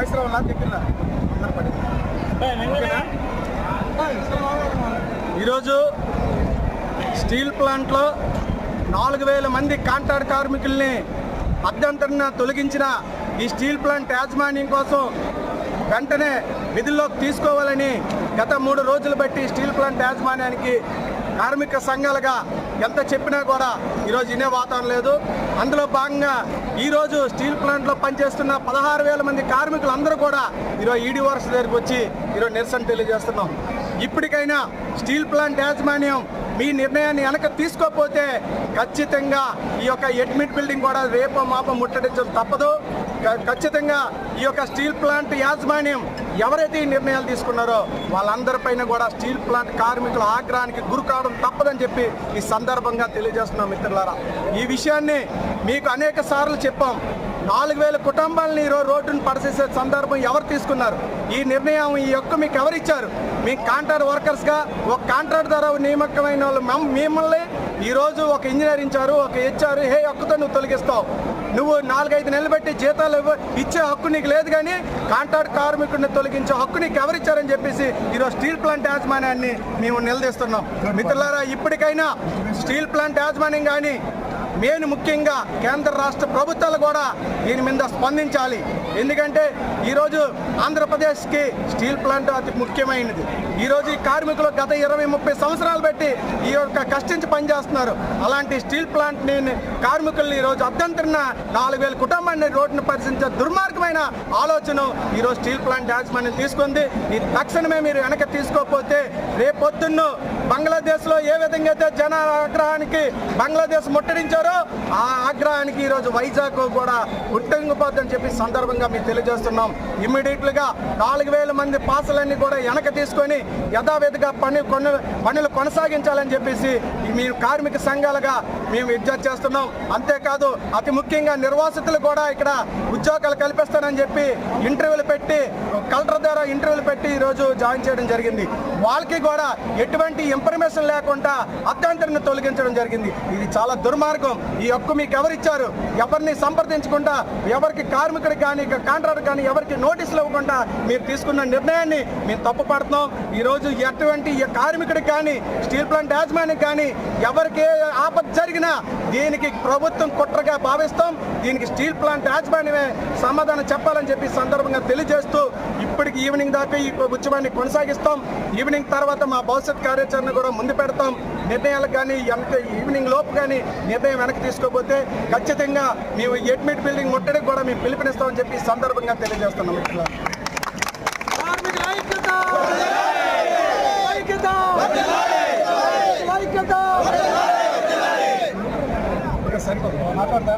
Voice రావాలా దగ్గర? ఈరోజు స్టీల్ ప్లాంట్లో నాలుగు వేల మంది కాంట్రాక్ట్ కార్మికుల్ని అభ్యంతరణ తొలగించిన ఈ స్టీల్ ప్లాంట్ యాజమాన్యం కోసం వెంటనే విధుల్లోకి తీసుకోవాలని గత మూడు రోజులు బట్టి స్టీల్ ప్లాంట్ యాజమాన్యానికి కార్మిక సంఘాలుగా ఎంత చెప్పినా కూడా ఈరోజు వినే వాతావరణం లేదు. అందులో భాగంగా ఈరోజు స్టీల్ ప్లాంట్లో పనిచేస్తున్న పదహారు వేల మంది కార్మికులందరూ కూడా ఈరోజు ఈడీ వర్క్స్ దగ్గరికి వచ్చి ఈరోజు నిరసన తెలియజేస్తున్నాం. ఇప్పటికైనా స్టీల్ ప్లాంట్ యాజమాన్యం మీ నిర్ణయాన్ని వెనక తీసుకోకపోతే ఖచ్చితంగా ఈ యొక్క అడ్మిట్ బిల్డింగ్ కూడా రేపో మాపో ముట్టడించడం తప్పదు. ఖచ్చితంగా ఈ యొక్క స్టీల్ ప్లాంట్ యాజమాన్యం ఎవరైతే ఈ నిర్ణయాలు తీసుకున్నారో వాళ్ళందరిపైన కూడా స్టీల్ ప్లాంట్ కార్మికుల ఆగ్రహానికి గురికావడం తప్పదని చెప్పి ఈ సందర్భంగా తెలియజేస్తున్నాం మిత్రులారా. ఈ విషయాన్ని మీకు అనేక సార్లు చెప్పాం. నాలుగు వేల కుటుంబాలను ఈరోజు రోడ్డును పడసేసే సందర్భం ఎవరు తీసుకున్నారు? ఈ నిర్ణయం ఈ యొక్క మీకు ఎవరిచ్చారు? మీ కాంట్రాక్ట్ వర్కర్స్గా ఒక కాంట్రాక్ట్ ద్వారా నియామకమైన వాళ్ళు మిమ్మల్ని ఈరోజు ఒక ఇంజనీర్ ఇచ్చారు ఒక ఇచ్చారు హే ఒక్కతో నువ్వు తొలగిస్తావు. నువ్వు నాలుగైదు నెలలు పెట్టి జీతాలు ఇచ్చే హక్కు నీకు లేదు కానీ కాంట్రాక్ట్ కార్మికుడిని తొలగించే హక్కు నీకు ఎవరిచ్చారని చెప్పేసి ఈరోజు స్టీల్ ప్లాంట్ యాజమాన్యాన్ని మేము నిలదీస్తున్నాం. మిత్రులారా ఇప్పటికైనా స్టీల్ ప్లాంట్ యాజమాన్యం కానీ మెయిన్ ముఖ్యంగా కేంద్ర రాష్ట్ర ప్రభుత్వాలు కూడా దీని మీద స్పందించాలి. ఎందుకంటే ఈరోజు ఆంధ్రప్రదేశ్కి స్టీల్ ప్లాంట్ అతి ముఖ్యమైనది. ఈరోజు ఈ కార్మికులు గత ఇరవై ముప్పై సంవత్సరాలు పెట్టి ఈ యొక్క కష్టించి పనిచేస్తున్నారు. అలాంటి స్టీల్ ప్లాంట్ని కార్మికుల్ని ఈరోజు అభ్యంతరణ నాలుగు వేల కుటుంబాన్ని రోడ్డును పరిశీలించే దుర్మార్గమైన ఆలోచన ఈరోజు స్టీల్ ప్లాంట్ యాజమాన్యం తీసుకుంది. ఇది తక్షణమే మీరు వెనక తీసుకోకపోతే రేపొద్దున్న బంగ్లాదేశ్లో ఏ విధంగా అయితే జన ఆగ్రహానికి బంగ్లాదేశ్ ముట్టడించారో ఆ ఆగ్రహానికి ఈరోజు వైజాగ్ కూడా ఉట్టంగిపోద్దని చెప్పి సందర్భంగా మీకు తెలియజేస్తున్నాం. ఇమ్మీడియట్లుగా నాలుగు వేల మంది పాసలన్నీ కూడా వెనక తీసుకొని యథావిధిగా పని కొను పనులు కొనసాగించాలని చెప్పేసి మేము కార్మిక సంఘాలుగా మేము విజ్ఞప్తి చేస్తున్నాం. అంతేకాదు అతి ముఖ్యంగా నిర్వాసితులు కూడా ఇక్కడ ఉద్యోగాలు కల్పిస్తానని చెప్పి ఇంటర్వ్యూలు పెట్టి కలెక్టర్ ద్వారా ఇంటర్వ్యూలు పెట్టి ఈరోజు జాయిన్ చేయడం జరిగింది. వాళ్ళకి కూడా ఎటువంటి ఇన్ఫర్మేషన్ లేకుండా అభ్యంతరిని తొలగించడం జరిగింది. ఇది చాలా దుర్మార్గం. ఈ హక్కు మీకు ఎవరిచ్చారు? ఎవరిని సంప్రదించకుండా ఎవరికి కార్మికుడికి కానీ కాంట్రాక్టర్ కానీ ఎవరికి నోటీసులు ఇవ్వకుండా మీరు తీసుకున్న నిర్ణయాన్ని మేము తప్పు పడుతున్నాం. ఈరోజు ఎటువంటి కార్మికుడికి కానీ స్టీల్ ప్లాంట్ యాజమాన్యం కానీ ఎవరికి ఆపద జరిగినా దీనికి ప్రభుత్వం కుట్ర కుట్రగా భావిస్తాం. దీనికి స్టీల్ ప్లాంట్ యాజమాన్యమే సమాధానం చెప్పాలని చెప్పి సందర్భంగా తెలియజేస్తూ ఇప్పటికి ఈవినింగ్ దాకా ఈ ఉద్యమాన్ని కొనసాగిస్తాం. ఈవినింగ్ తర్వాత మా భవిష్యత్ కార్యాచరణ కూడా ముందు పెడతాం. నిర్ణయాలకు కానీ వెనక ఈవినింగ్ లోపు కానీ నిర్ణయం వెనక్కి తీసుకోకపోతే ఖచ్చితంగా మేము ఎడ్మిట్ బిల్డింగ్ ముట్టడికి కూడా మేము పిలుపునిస్తామని చెప్పి సందర్భంగా తెలియజేస్తున్నాం. hacerlo. Vamos.